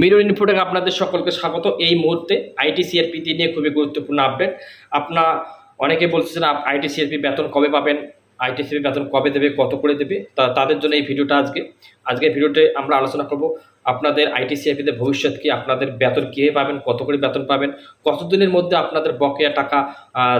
Mirror Infotech আপনাদের সকলকে স্বাগত। এই মুহূর্তে আইটি সিআরপিতে নিয়ে খুবই গুরুত্বপূর্ণ আপডেট আপনারা অনেকে বলছেন আইটি সিআরপি বেতন কবে পাবেন? আইটি সিআরপি বেতন কবে দেবে? কত করে দেবে? তা তাদের জন্য এই ভিডিওটা আজকে। আজকের ভিডিওতে আমরা আলোচনা করব আপনাদের আইটি সিআরপিতে ভবিষ্যৎ কি, আপনাদের বেতন কীভাবে পাবেন, কত করে বেতন পাবেন, কতদিনের মধ্যে আপনাদের বকেয়া টাকা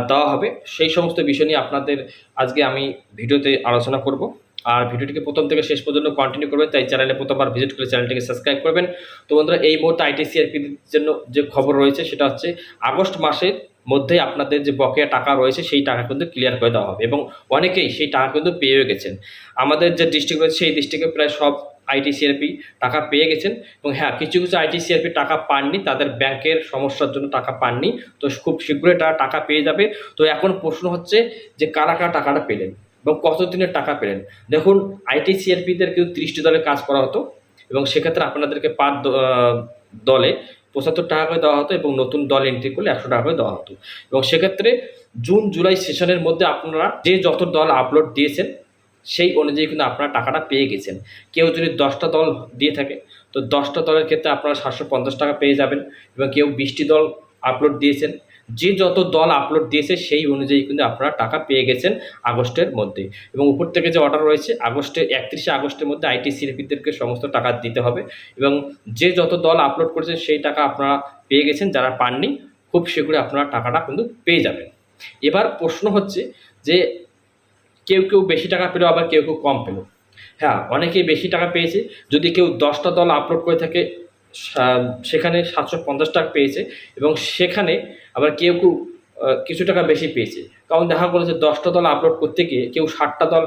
দেওয়া হবে, সেই সমস্ত বিষয় নিয়ে আপনাদের আজকে আমি ভিডিওতে আলোচনা করব। আর ভিডিওটিকে প্রথম থেকে শেষ পর্যন্ত কন্টিনিউ করবেন, তাই চ্যানেলে প্রথমবার ভিজিট করে চ্যানেলটিকে সাবস্ক্রাইব করবেন। তো বন্ধুরা, এই মুহূর্তে আইটিসিআরপির জন্য যে খবর রয়েছে, সেটা হচ্ছে আগস্ট মাসের মধ্যে আপনাদের যে বকেয়া টাকা রয়েছে, সেই টাকা কিন্তু ক্লিয়ার করে দেওয়া হবে এবং অনেকেই সেই টাকা কিন্তু পেয়েও গেছেন। আমাদের যে ডিস্ট্রিক্ট রয়েছে, সেই ডিস্ট্রিক্টে প্রায় সব আইটিসিআরপি টাকা পেয়ে গেছেন এবং হ্যাঁ কিছু কিছু আইটিসিআরপি টাকা পাননি, তাদের ব্যাংকের সমস্যার জন্য টাকা পাননি। তো খুব শীঘ্রই টাকা পেয়ে যাবে। তো এখন প্রশ্ন হচ্ছে যে কারা কারা টাকাটা পেলেন? এবং কত কতদিনের টাকা পেলেন? দেখুন আইটি সিআরপিদের কিন্তু তিরিশটি দলে কাজ করা হতো এবং সেক্ষেত্রে আপনাদেরকে পার দলে পঁচাত্তর টাকা করে দেওয়া হতো এবং নতুন দল এন্ট্রি করলে একশো টাকা করে দেওয়া হতো। এবং সেক্ষেত্রে জুন, জুলাই সেশনের মধ্যে আপনারা যে যত দল আপলোড দিয়েছেন, সেই অনুযায়ী কিন্তু আপনারা টাকাটা পেয়ে গেছেন। কেউ যদি দশটা দল দিয়ে থাকে, তো দশটা দলের ক্ষেত্রে আপনারা সাতশো পঞ্চাশ টাকা পেয়ে যাবেন এবং কেউ বিশটি দল আপলোড দিয়েছেন। যে যত দল আপলোড দিয়েছে সেই অনুযায়ী কিন্তু আপনারা টাকা পেয়ে গেছেন আগস্টের মধ্যে। এবং উপর থেকে যে অর্ডার রয়েছে, আগস্টের, একত্রিশে আগস্টের মধ্যে আইটি শিল্পীদেরকে সমস্ত টাকা দিতে হবে। এবং যে যত দল আপলোড করেছে সেই টাকা আপনারা পেয়ে গেছেন, যারা পাননি, খুব শীঘ্রই আপনারা টাকাটা কিন্তু পেয়ে যাবেন। এবার প্রশ্ন হচ্ছে যে, কেউ কেউ বেশি টাকা পেল, আবার কেউ কেউ কম পেল? হ্যাঁ অনেকেই বেশি টাকা পেয়েছে। যদি কেউ দশটা দল আপলোড করে থাকে সেখানে সাতশো পঞ্চাশ টাকা পেয়েছে এবং সেখানে আবার কেউ কেউ কিছু টাকা বেশি পেয়েছে। কারণ দেখা গেলো যে দশটা দল আপলোড করতে গিয়ে কেউ ষাটটা দল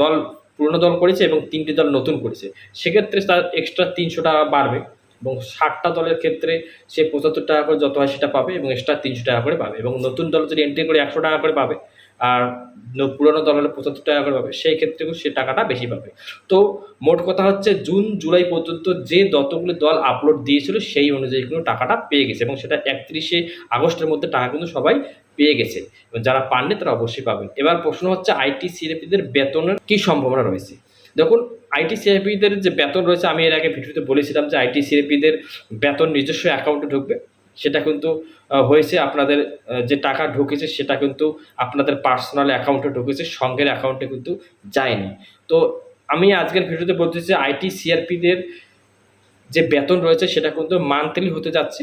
দল, পুরনো দল করেছে এবং তিনটি দল নতুন করেছে। সেক্ষেত্রে তার এক্সট্রা তিনশো টাকা বাড়বে এবং ষাটটা দলের ক্ষেত্রে সে পঁচাত্তর টাকা করে যত হয় সেটা পাবে এবং এক্সট্রা তিনশো টাকা করে পাবে এবং নতুন দল যদি এন্ট্রি করে একশো টাকা করে পাবে আর পুরনো দল হলে পঁচাত্তর টাকা করে পাবে। সেই ক্ষেত্রে সে টাকাটা বেশি পাবে। তো মোট কথা হচ্ছে জুন, জুলাই পর্যন্ত যে যতগুলো দল আপলোড দিয়েছিল সেই অনুযায়ী কিন্তু টাকাটা পেয়ে গেছে এবং সেটা একত্রিশে আগস্টের মধ্যে টাকা কিন্তু সবাই পেয়ে গেছে। এবং যারা পাননি তারা অবশ্যই পাবেন। এবার প্রশ্ন হচ্ছে আইটি সিএপিদের বেতনের কি সম্ভাবনা রয়েছে? দেখুন আইটি সিএপিদের যে বেতন রয়েছে, আমি এর আগে ভিডিওতে বলেছিলাম যে আইটি সিএপিদের বেতন নিজস্ব অ্যাকাউন্টে ঢুকবে। সেটা কিন্তু হয়েছে আপনাদের যে টাকা ঢুকেছে সেটা কিন্তু আপনাদের পার্সোনাল অ্যাকাউন্টে ঢুকেছে, সঙ্গের অ্যাকাউন্টে কিন্তু যায়নি। তো আমি আজকের ভিডিওতে বলতেছি যে আইটি সিআরপিদের যে বেতন রয়েছে সেটা কিন্তু মান্থলি হতে যাচ্ছে।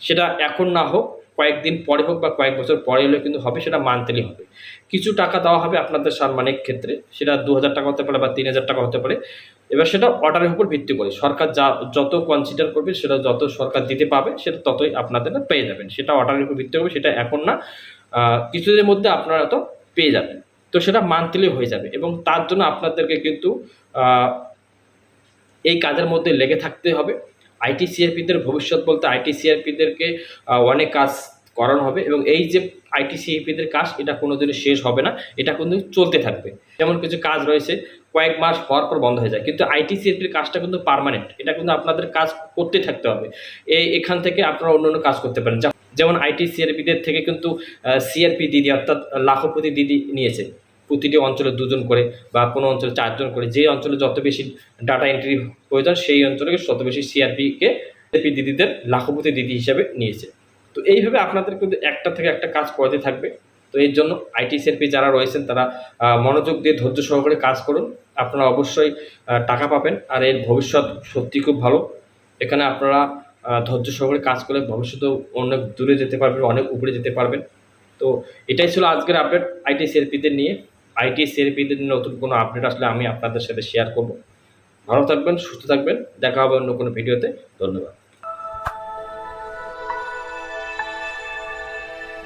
সেটা এখন না হোক, কয়েকদিন পরে হোক বা কয়েক বছর পরে হলে কিন্তু হবে, সেটা মান্থলি হবে। কিছু টাকা দেওয়া হবে আপনাদের সম্মানের ক্ষেত্রে, সেটা দু হাজার টাকা হতে পারে বা তিন হাজার টাকা হতে পারে। এবার সেটা অর্ডারের উপর ভিত্তি করে। সরকার যা, যত কনসিডার করবে, সেটা যত সরকার দিতে পাবে সেটা ততই আপনাদের পেয়ে যাবেন। সেটা অর্ডারের উপর ভিত্তি করবে সেটা এখন না কিছুদিনের মধ্যে আপনারা তো পেয়ে যাবেন। তো সেটা মান্থলি হয়ে যাবে এবং তার জন্য আপনাদেরকে কিন্তু এই কাজের মধ্যে লেগে থাকতে হবে। আইটি সিআরপিদের ভবিষ্যৎ বলতে আইটি সিআরপিদেরকে অনেক কাজ করানো হবে এবং এই যে আইটি সিআরপিদের কাজ, এটা কোনোদিনও শেষ হবে না। এটা কিন্তু চলতে থাকবে। যেমন কিছু কাজ রয়েছে কয়েক মাস হওয়ার পর বন্ধ হয়ে যায়। কিন্তু আইটি সিআরপির কাজটা কিন্তু পার্মানেন্ট এটা কিন্তু আপনাদের কাজ করতে থাকতে হবে। এই এখান থেকে আপনারা অন্য অন্য কাজ করতে পারেন। যেমন- যেমন আইটি সিআরপিদের থেকে কিন্তু সিআরপি দিদি অর্থাৎ লাখপতি দিদি নিয়েছে। প্রতিটি অঞ্চলে দুজন করে বা কোনো অঞ্চলে চারজন করে। যে অঞ্চলে যত বেশি ডাটা এন্ট্রি প্রয়োজন, সেই অঞ্চলে তত বেশি সিআরপিকে সিআরপি দিদিদের লাখপতি দিদি হিসাবে নিয়েছে। তো এইভাবে আপনাদের কিন্তু একটা থেকে একটা কাজ করতে থাকবে। তো এর জন্য আইটি সিআরপি যারা রয়েছেন তারা মনোযোগ দিয়ে ধৈর্য সহকারে কাজ করুন। আপনারা অবশ্যই টাকা পাবেন আর এর ভবিষ্যৎ সত্যি খুব ভালো। এখানে আপনারা ধৈর্য সহকারে কাজ করলে ভবিষ্যতে অনেক দূরে যেতে পারবেন, অনেক উপরে যেতে পারবেন। তো এটাই ছিল আজকের আপডেট আইটি সিআরপিদের নিয়ে। আইটি সিআরপিদের নতুন কোনো আপডেট আসলে আমি আপনাদের সাথে শেয়ার করব। ভালো থাকবেন, সুস্থ থাকবেন। দেখা হবে অন্য কোনো ভিডিওতে ধন্যবাদ।